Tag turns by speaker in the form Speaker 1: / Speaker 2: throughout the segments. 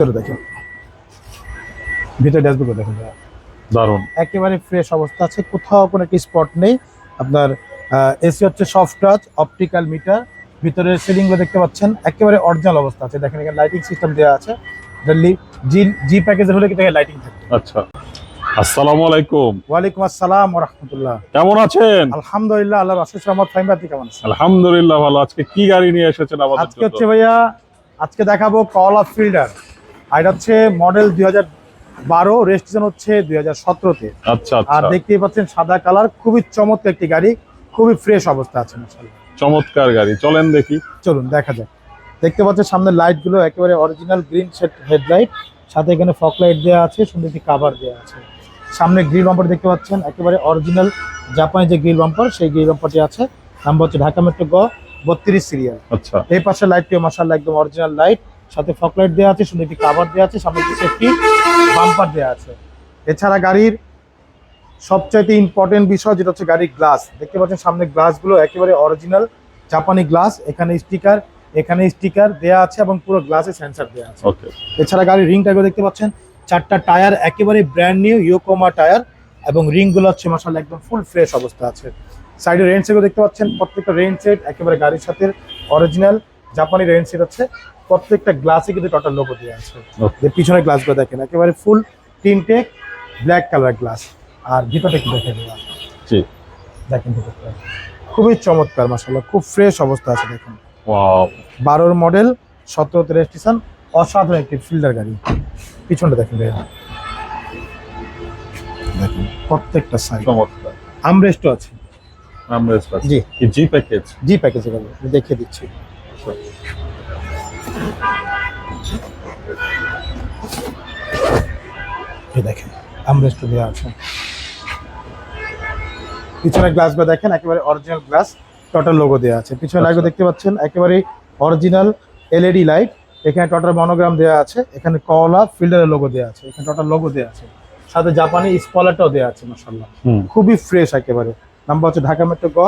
Speaker 1: ভিতরে দেখেন। ভিতরে ড্যাশবোর্ড দেখেন
Speaker 2: দারুণ
Speaker 1: একেবারে ফ্রেশ অবস্থা আছে কোথাও কোনো কি স্পট নেই। আপনার এসি হচ্ছে সফট টাচ অপটিক্যাল মিটার ভিতরে সিলিংগুলো দেখতে পাচ্ছেন। একেবারে অরিজিনাল অবস্থা আছে। দেখেন এখানে লাইটিং সিস্টেম দেওয়া আছে। জি জি প্যাকেজের হলে কিন্তু লাইটিং
Speaker 2: আচ্ছা। আসসালামু আলাইকুম।
Speaker 1: ওয়ালাইকুম আসসালাম রহমতুল্লাহ
Speaker 2: কেমন আছেন?
Speaker 1: আলহামদুলিল্লাহ রহমত ফাইম কেমন আছেন?
Speaker 2: আলহামদুলিল্লাহ ভালো। আজকে কি গাড়ি নিয়ে এসেছেন আমাদের
Speaker 1: আজকে হচ্ছে ভাইয়া আজকে দেখাবো কল অফ ফিল্ডার আর এটা হচ্ছে মডেল দুই হাজার বারো রেজিস্ট্রেশন হচ্ছে দুই হাজার সতেরোতে।
Speaker 2: আচ্ছা
Speaker 1: আর
Speaker 2: আচ্ছা
Speaker 1: দেখতেই পাচ্ছেন সাদা কালার খুবই চমৎকার একটি গাড়ি খুবই ফ্রেশ অবস্থা আছে
Speaker 2: চমৎকার গাড়ি। চলেন দেখি।
Speaker 1: চলুন দেখা যাক। দেখতে পাচ্ছেন সামনে লাইটগুলো একেবারে অরিজিনাল গ্রিন সেট হেডলাইট সাথে এখানে ফক লাইট দেওয়া আছে সুন্দর একটি কাভার দেওয়া আছে। সামনে গ্রিল বাম্পার দেখতে পাচ্ছেন একেবারে অরিজিনাল জাপানি যে গ্রিল বাম্পার সেই গ্রিল বাম্পারটি আছে। নাম্বার হচ্ছে ঢাকা মেট্রো গ বত্রিশ সিরিয়াল
Speaker 2: আচ্ছা।
Speaker 1: এই পাশে লাইটটিও মাসাল্লাহ একদম অরিজিনাল লাইট সাথে ফক লাইট দেওয়া আছে সুন্দর একটি কাভার দেওয়া আছে সামনে একটি সেফটি বাম্পার দেওয়া আছে। এছাড়া গাড়ির সবচাইতে ইম্পর্টেন্ট বিষয় যেটা হচ্ছে গাড়ির গ্লাস দেখতে পাচ্ছেন সামনে গ্লাসগুলো একেবারে অরিজিনাল জাপানি গ্লাস এখানে স্টিকার এখানে স্টিকার দেওয়া আছে এবং পুরো গ্লাসে সেন্সার দেওয়া আছে। এছাড়া গাড়ির রিং টাইপের দেখতে পাচ্ছেন চারটা টায়ার একেবারে ব্র্যান্ড নিউ ইয়োকোমা টায়ার এবং রিংগুলো হচ্ছে মাসাল্লাহ একদম ফুল ফ্রেশ অবস্থা আছে। সাইডে রেঞ্জ সেটও দেখতে পাচ্ছেন প্রত্যেকটা রেঞ্জ সেট একেবারে গাড়ির সাথে অরিজিনাল জাপানি রেঞ্জ সেট হচ্ছে প্রত্যেকটা গ্লাসে কিন্তু টোটাল লোগো দেওয়া আছে। যে পিছনের গ্লাসগুলো দেখেন একেবারে full tinted black colour glass আর ভিতরটা কি দেখে দেওয়া
Speaker 2: জি।
Speaker 1: দেখেন ভিতরটা। খুবই চমৎকার মাসাল্লাহ খুব ফ্রেশ অবস্থা আছে দেখেন।
Speaker 2: ওয়াও
Speaker 1: বারোর মডেল সতেরোতে রেজিস্ট্রেশন অসাধারণ একটি ফিল্ডার গাড়ি। পিছনটা দেখেন ভাইয়া। দেখেন প্রত্যেকটা সাইড
Speaker 2: চমৎকার।
Speaker 1: আমরেস্টও আছে।
Speaker 2: আমরা
Speaker 1: জি।
Speaker 2: জি প্যাকেজ
Speaker 1: জি প্যাকেজে দেখিয়ে দিচ্ছি। এই দেখেন আমরেস্টও দেওয়া আছে পিছনের গ্লাসগুলো দেখেন একেবারে অরিজিনাল গ্লাস টোটাল লোগো দেওয়া আছে। পিছনে
Speaker 2: আচ্ছা।
Speaker 1: দেখতে পাচ্ছেন একেবারে অরিজিনাল এলইডি লাইট এখানে টোটাল মনোগ্রাম দেওয়া আছে এখানে কলা ফিল্ডারের লোগো দেওয়া আছে এখানে টোটাল লোগো দেওয়া আছে। সাথে জাপানি স্পলারটাও দেওয়া আছে মাসাল্লাহ খুবই ফ্রেশ একেবারে। নাম্বার হচ্ছে ঢাকা মেট্রো গ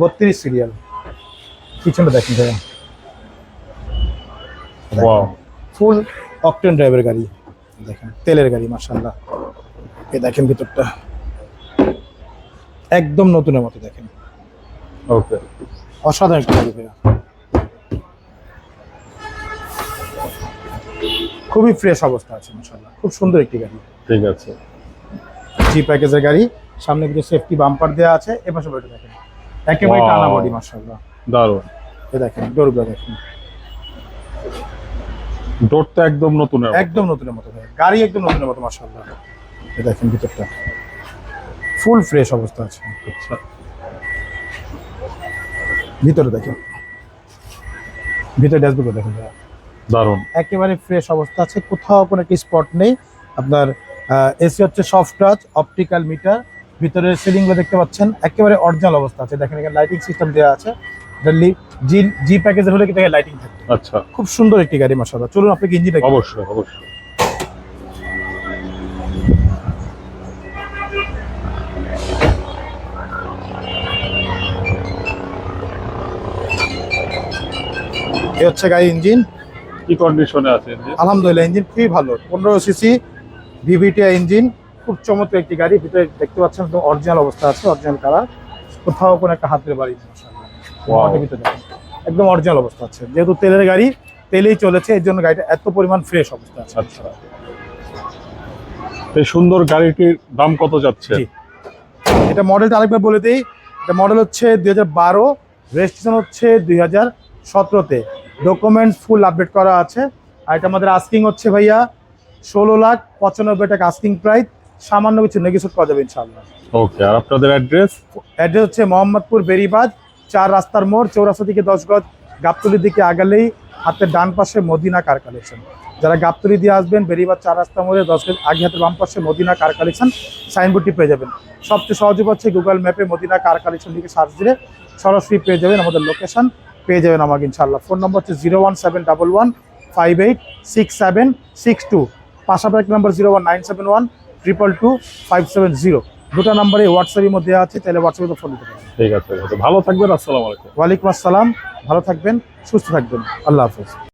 Speaker 1: বত্রিশ সিরিয়াল পিছনে দেখেন
Speaker 2: ওয়াও
Speaker 1: ফুল অকটেন ড্রাইভের গাড়ি। দেখেন তেলের গাড়ি মার্শাল্লাহ এ দেখেন ভিতরটা। একদম নতুনের মতো দেখেন।
Speaker 2: ওকে
Speaker 1: অসাধারণ একটা গাড়ি ভাইয়া। খুবই ফ্রেশ অবস্থা আছে মার্শাল্লাহ খুব সুন্দর একটি গাড়ি।
Speaker 2: ঠিক আছে।
Speaker 1: জি প্যাকেজের গাড়ি। সামনে কিছু সেফটি বাম্পার দেওয়া আছে। এ পাশে বইটা দেখেন। একেবারে. টানা বডি মার্শাল্লাহ
Speaker 2: দারুণ
Speaker 1: এ দেখেন ডোরগুলো দেখেন।
Speaker 2: ডোরটা একদম নতুন
Speaker 1: একদম নতুনের মতো গাড়ি একদম নতুনের মতো মার্শাল্লাহ দেখেন ভিতরটা। ফুল ফ্রেশ অবস্থা আছে।
Speaker 2: আচ্ছা।
Speaker 1: ভিতরে দেখেন। ভিতরে ড্যাশবোর্ড দেখেন।
Speaker 2: দারুণ
Speaker 1: একেবারে ফ্রেশ অবস্থা আছে। কোথাও কোনো কি স্পট নেই। আপনার এসি হচ্ছে সফট টাচ অপটিক্যাল মিটার ভিতরে সিলিংগুলো দেখতে পাচ্ছেন। একেবারে অরিজিনাল অবস্থা আছে। দেখেন এখানে লাইটিং সিস্টেম দেওয়া আছে। জি জি প্যাকেজের হলে কিন্তু লাইটিং থাকবে
Speaker 2: আচ্ছা।
Speaker 1: খুব সুন্দর একটি গাড়ি মাসাল্লাহ চলুন আপনাকে ইঞ্জিনটা
Speaker 2: অবশ্যই অবশ্যই।
Speaker 1: এই হচ্ছে গাড়ি ইঞ্জিন।
Speaker 2: কি কন্ডিশনে আছে?
Speaker 1: আলহামদুলিল্লাহ ইঞ্জিন খুবই ভালো। পনেরো সিসি ভিভিটিআই ইঞ্জিন। খুব চমৎকার একটি গাড়ি। ভিতরে দেখতে পাচ্ছেন অরিজিনাল অবস্থা আছে অরিজিনাল কালার কোথাও কোনো একটা হাতের বাড়ি. ভিতরে। একদম অরিজিনাল অবস্থা আছে। যেহেতু তেলের গাড়ি তেলেই চলেছে এর জন্য গাড়িটা এত পরিমাণ ফ্রেশ অবস্থা আছে।
Speaker 2: আচ্ছা। এই সুন্দর গাড়িটির দাম কত যাচ্ছে?
Speaker 1: এটা মডেলটা আরেকবার বলে দিই। এটা মডেল হচ্ছে দুই হাজার বারো রেজিস্ট্রেশন হচ্ছে দুই হাজার সতেরোতে। ডকুমেন্টস ফুল আপডেট করা আছে। আর এটা আমাদের আস্কিং হচ্ছে ভাইয়া ষোলো লাখ পঁচানব্বই টাকা আস্কিং প্রাইস সামান্য কিছু নেগোসিয়েট করা যাবে ইনশাআল্লাহ।
Speaker 2: ওকে আর আপনাদের অ্যাড্রেস
Speaker 1: অ্যাড্রেস হচ্ছে মোহাম্মদপুর বেরিবাদ চার রাস্তার মোড়, চৌরাস্তা থেকে দশ গজ, গাবতলির দিকে আগালেই হাতের ডান পাশে মদিনা কার কালেকশন যারা গাবতলি দিয়ে আসবেন বেরিবাদ চার রাস্তা মোড়ে দশ গজ, আগে হাতের বাম পাশে মদিনা কার কালেকশন সাইনবোর্ডটি পেয়ে যাবেন। সবচেয়ে সহজ হচ্ছে গুগল ম্যাপে মদিনা কার কালেকশন লিখে সার্চ দিলে সরাসরি পেয়ে যাবেন আমাদের লোকেশন পেয়ে যাবেন আমাকে ইনশাল্লাহ ফোন নম্বর হচ্ছে zero one seven double one five eight six seven six two পাশাপাশি number zero one nine seven one triple two five seven zero দুটো নাম্বারে হোয়াটসঅ্যাপের মধ্যে আছে তাহলে হোয়াটসঅ্যাপে ফোন দিতে পারেন
Speaker 2: ঠিক আছে। ভালো থাকবেন আসসালামু আলাইকুম।
Speaker 1: ওয়ালাইকুম আসসালাম ভালো থাকবেন সুস্থ থাকবেন। আল্লাহ হাফেজ।